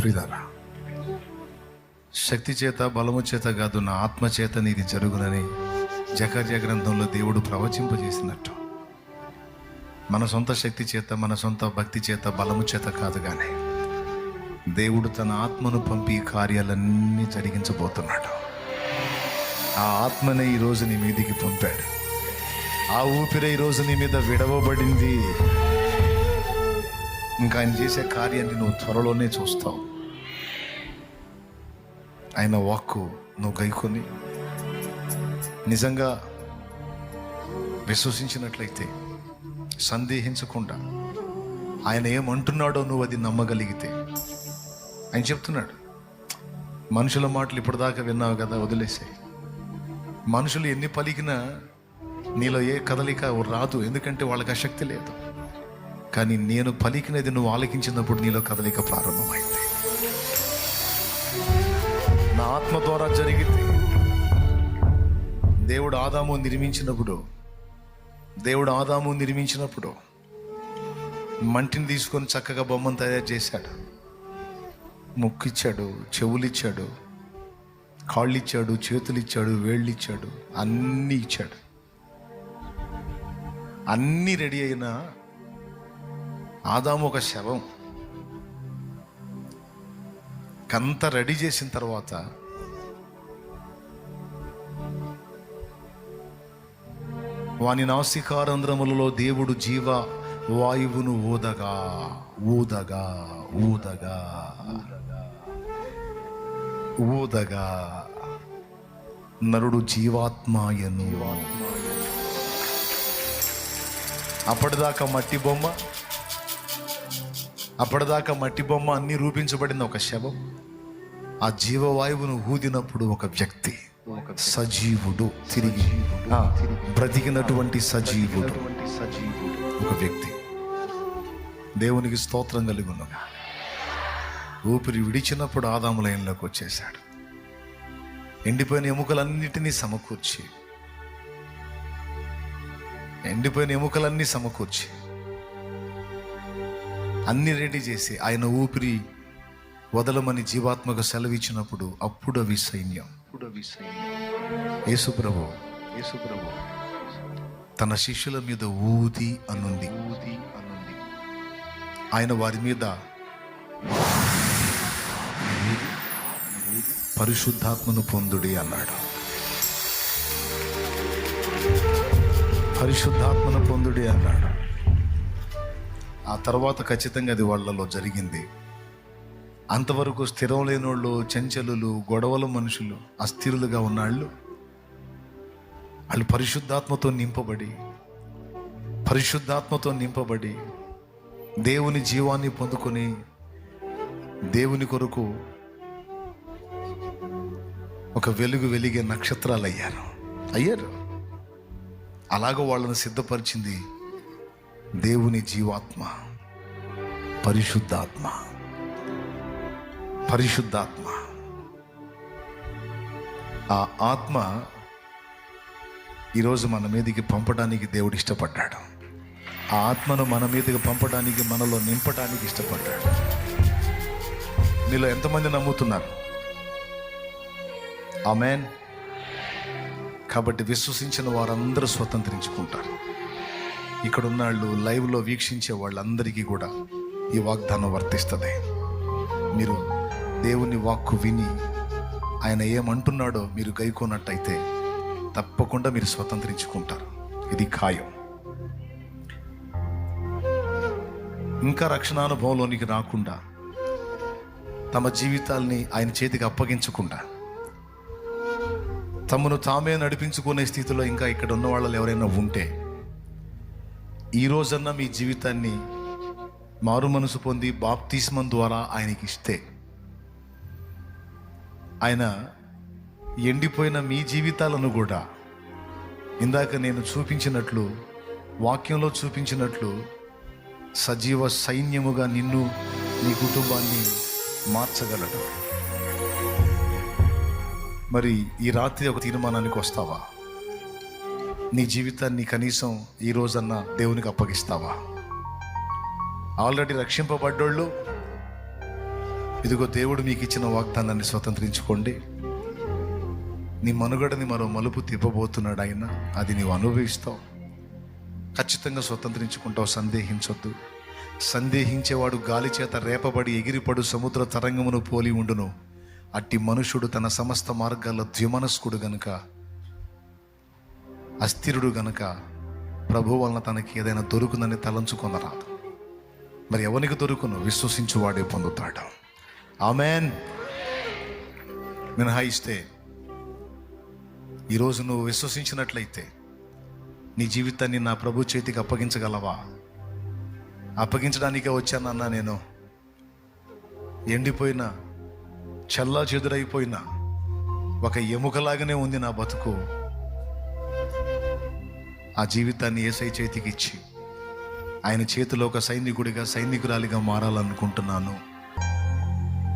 ప్రిదారా శక్తి చేత బలము చేత కాదు నా ఆత్మ చేత నీది జరుగునని జకర్య గ్రంథంలో దేవుడు ప్రవచింపజేసినట్టు. మన సొంత శక్తి చేత మన సొంత భక్తి చేత బలము చేత కాదు కానీ దేవుడు తన ఆత్మను పంపి కార్యాలన్నీ జరిగించబోతున్నాడు. ఆ ఆత్మనే ఈరోజు నీ మీదికి పంపాడు. ఆ ఊపిరి ఈరోజు నీ మీద విడవబడింది. ఇంకా ఆయన చేసే కార్యాన్ని నువ్వు త్వరలోనే చూస్తావు. ఆయన వాక్కు నువ్వు గైకొని నిజంగా విశ్వసించినట్లయితే సందేహించకుండా ఆయన ఏమంటున్నాడో నువ్వు అది నమ్మగలిగితే. ఆయన చెప్తున్నాడు మనుషుల మాటలు ఇప్పటిదాకా విన్నావు కదా వదిలేసాయి మనుషులు ఎన్ని పలికినా నీలో ఏ కదలిక రాదు ఎందుకంటే వాళ్ళకి ఆ శక్తి లేదు. కానీ నేను పలికినది నువ్వు ఆలకించినప్పుడు నీలో కదలిక ప్రారంభమైంది. నా ఆత్మ ద్వారా జరిగింది దేవుడు ఆదాము నిర్మించినప్పుడు దేవుడు ఆదాము నిర్మించినప్పుడు మంటిని తీసుకొని చక్కగా బొమ్మను తయారు చేశాడు. ముక్కిచ్చాడు చెవులిచ్చాడు కాళ్ళు ఇచ్చాడు చేతులు ఇచ్చాడు వేళ్ళు ఇచ్చాడు అన్నీ ఇచ్చాడు. అన్నీ రెడీ అయినా ఆదాము ఒక శవం. కంత రెడీ చేసిన తర్వాత వాని నాసికారంధ్రములలో దేవుడు జీవ వాయువును ఊదగా ఊదగా ఊదగా ఊదగా. నరుడు జీవాత్మాయను అప్పటిదాకా మట్టి బొమ్మ అప్పటిదాకా మట్టి బొమ్మ అన్ని రూపించబడిన ఒక శవం ఆ జీవవాయువును ఊదినప్పుడు ఒక వ్యక్తి. సజీవుడు తిరిగి బ్రతికినటువంటి సజీవుడు. ఒక వ్యక్తి. దేవునికి స్తోత్రం కలిగి ఉన్నగా ఊపిరి విడిచినప్పుడు ఆదాము లైన్లోకి వచ్చేశాడు. ఎండిపోయిన ఎముకలన్నిటినీ సమకూర్చి. ఎండిపోయిన ఎముకలన్నీ సమకూర్చి. అన్ని రెడీ చేసి ఆయన ఊపిరి వదలమని జీవాత్మక సెలవిచ్చినప్పుడు అప్పుడు అవి సైన్యం. యేసుప్రభు యేసుప్రభు తన శిష్యుల మీద ఊది అనుంది. ఊది అనుంది. ఆయన వారి మీద పరిశుద్ధాత్మను పొందుడి అన్నాడు. పరిశుద్ధాత్మను పొందుడి అన్నాడు. ఆ తర్వాత ఖచ్చితంగా అది వాళ్ళలో జరిగింది. అంతవరకు స్థిరం లేనోళ్ళు చెంచలులు గొడవల మనుషులు అస్థిరులుగా ఉన్నాళ్ళు వాళ్ళు పరిశుద్ధాత్మతో నింపబడి పరిశుద్ధాత్మతో నింపబడి దేవుని జీవాన్ని పొందుకొని దేవుని కొరకు ఒక వెలుగు వెలిగే నక్షత్రాలు అయ్యారు అయ్యారు. అలాగ వాళ్ళని సిద్ధపరిచింది దేవుని జీవాత్మ పరిశుద్ధాత్మ. పరిశుద్ధాత్మ. ఆ ఆత్మ ఈరోజు మన మీదకి పంపడానికి దేవుడు ఇష్టపడ్డాడు. ఆ ఆత్మను మన మీదకి పంపడానికి మనలో నింపడానికి ఇష్టపడ్డాడు. మీలో ఎంతమంది నమ్ముతున్నారు? ఆమెన్. కాబట్టి విశ్వసించిన వారందరూ స్వతంత్రించుకుంటారు. ఇక్కడ ఉన్న వాళ్ళు లైవ్లో వీక్షించే వాళ్ళందరికీ కూడా ఈ వాగ్దానం వర్తిస్తుంది. మీరు దేవుని వాక్కు విని ఆయన ఏమంటున్నాడో మీరు గైకోనట్టయితే తప్పకుండా మీరు స్వతంత్రించుకుంటారు. ఇది ఖాయం. ఇంకా రక్షణానుభవంలోనికి రాకుండా తమ జీవితాల్ని ఆయన చేతికి అప్పగించకుండా తమను తామే నడిపించుకునే స్థితిలో ఇంకా ఇక్కడ ఉన్న వాళ్ళు ఎవరైనా ఉంటే ఈ రోజన్నా మీ జీవితాన్ని మారు మనసు పొంది బాప్తిస్మం ద్వారా ఆయనకి ఇస్తే ఆయన ఎండిపోయిన మీ జీవితాలను కూడా ఇందాక నేను చూపించినట్లు వాక్యంలో చూపించినట్లు సజీవ సైన్యముగా నిన్ను నీ కుటుంబాన్ని మార్చగలడు. మరి ఈ రాత్రి ఒక తీర్మానానికి వస్తావా? నీ జీవితాన్ని కనీసం ఈ రోజన్నా దేవునికి అప్పగిస్తావా? ఆల్రెడీ రక్షింపబడ్డోళ్ళు ఇదిగో దేవుడు మీకు ఇచ్చిన వాగ్దానాన్ని స్వతంత్రించుకోండి. నీ మనుగడని మరో మలుపు తిప్పబోతున్నాడు ఆయన. అది నీవు అనుభవిస్తావు. ఖచ్చితంగా స్వతంత్రించుకుంటావు సందేహించొద్దు. సందేహించేవాడు గాలి చేత రేపబడి ఎగిరిపడు సముద్ర తరంగమును పోలి ఉండును. అట్టి మనుషుడు తన సమస్త మార్గాల్లో ద్విమనస్కుడు గనుక అస్థిరుడు గనుక ప్రభు వలన తనకి ఏదైనా దొరుకుందని తలంచుకొనరాదు. మరి ఎవరికి దొరుకును? విశ్వసించువాడే పొందుతాడు. ఆమెన్. మినహాయిస్తే ఈరోజు నువ్వు విశ్వసించినట్లయితే నీ జీవితాన్ని నా ప్రభు చేతికి అప్పగించగలవా? అప్పగించడానికే వచ్చానన్నా నేను. ఎండిపోయిన చల్లా చెదురైపోయిన ఒక ఎముకలాగానే ఉంది నా బతుకు. ఆ జీవితాన్ని ఏసై చేతికి ఇచ్చి ఆయన చేతిలో ఒక సైనికుడిగా సైనికురాలిగా మారాలనుకుంటున్నాను.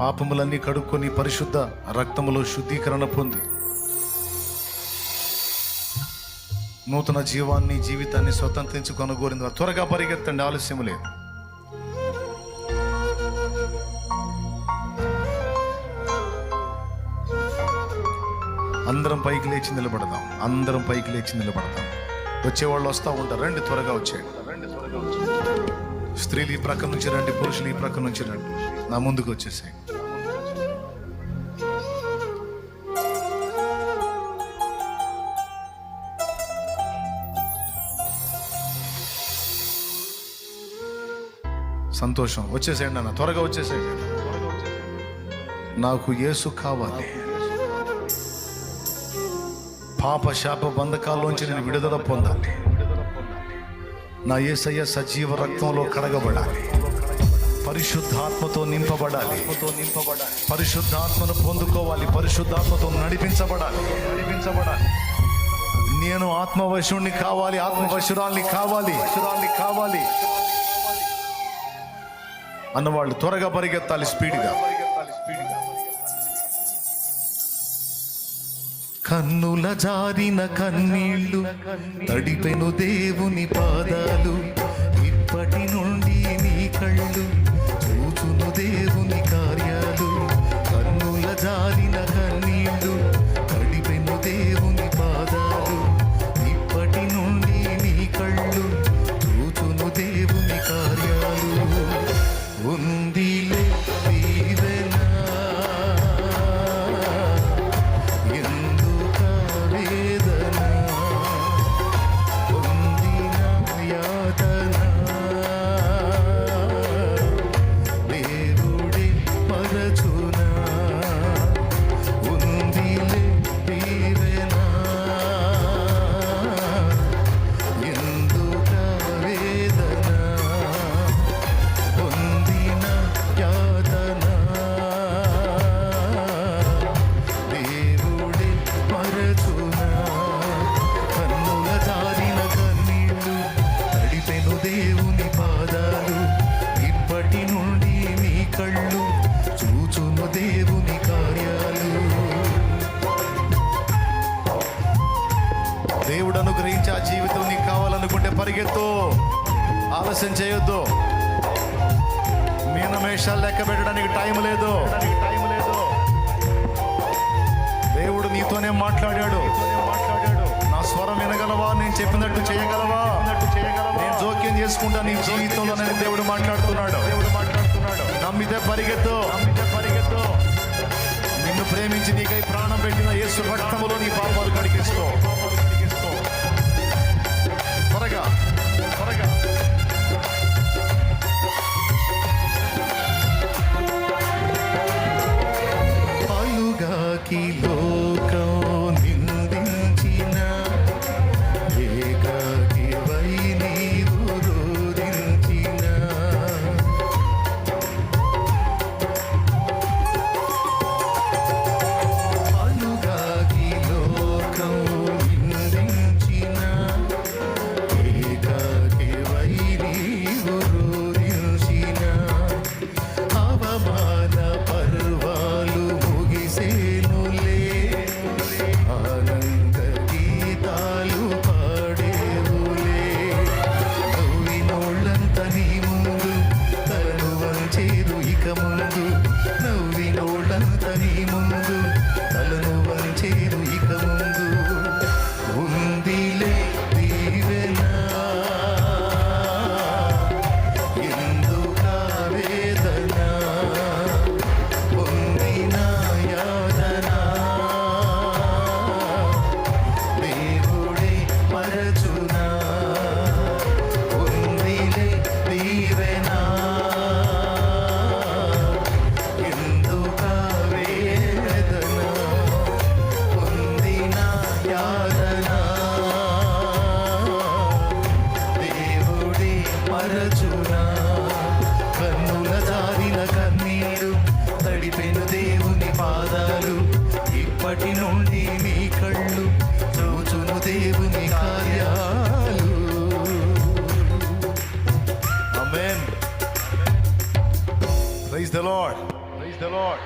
పాపములన్నీ కడుక్కొని పరిశుద్ధ రక్తములో శుద్ధీకరణ పొంది. నూతన జీవాన్ని జీవితాన్ని స్వతంత్రించుకొనగోరింది త్వరగా పరిగెత్తండి ఆలస్యం లేదు. అందరం పైకి లేచి నిలబడదాం అందరం పైకి లేచి నిలబడదాం. వచ్చేవాళ్ళు వస్తూ ఉంటారు త్వరగా రండి త్వరగా వచ్చేయండి. స్త్రీలు ఈ ప్రక్క నుంచి రండి పురుషులు ఈ ప్రక్క నుంచి రండి. నా ముందుకు వచ్చేసాయి. సంతోషం. వచ్చేసేయండి అన్న త్వరగా వచ్చేసేయండి నాకు యేసు కావాలి. పాప శాప బంధకాల్లోంచి నేను విడుదల పొందాలి. నా ఏసయ్య సజీవ రక్తంలో కడగబడాలి. పరిశుద్ధాత్మతో నింపబడాలి. పరిశుద్ధాత్మను పొందుకోవాలి. పరిశుద్ధాత్మతో నడిపించబడాలి. నడిపించబడాలి. నేను ఆత్మవశుణ్ణి కావాలి. ఆత్మవశురాల్ని కావాలి. వశురాల్ని కావాలి. అన్నవాళ్ళు త్వరగా పరిగెత్తాలి స్పీడ్గా పరిగెత్తాలి స్పీడ్గా. కన్నుల జారిన కన్నీళ్ళు తడిపెను దేవుని పాదాలు ఇప్పటి నుండి నీ కళ్ళు దేవుడు అనుగ్రహించి ఆ జీవితం నీకు కావాలనుకుంటే పరిగెత్తు. ఆలస్యం చేయొద్దు. మీనమేషాలు లెక్క పెట్టడానికి టైం లేదు. టైం లేదు దేవుడు నీతోనే మాట్లాడాడు. నా స్వరం వినగలవా? నేను చెప్పినట్టు చేయగలవా? నేను జోక్యం చేసుకుంటా నీ జీవితంలో నేను దేవుడు మాట్లాడుతున్నాడు. దేవుడు మాట్లాడుతున్నాడు నమ్మితే పరిగెత్తు. నమ్మితే పరిగెత్తు నిన్ను ప్రేమించి నీకై ప్రాణం పెట్టిన యేసు రక్తములో నీ పాపాలు కడిగిస్తూ త్వరగా త్వరగా పాలుగా కీలు మరచునా కన్నుల కన్నీరు తడిపెను దేవుని పాదాలు ఇప్పటి నుండి కళ్ళు చూచును దేవుని కార్యాలు Praise the Lord. Praise the Lord.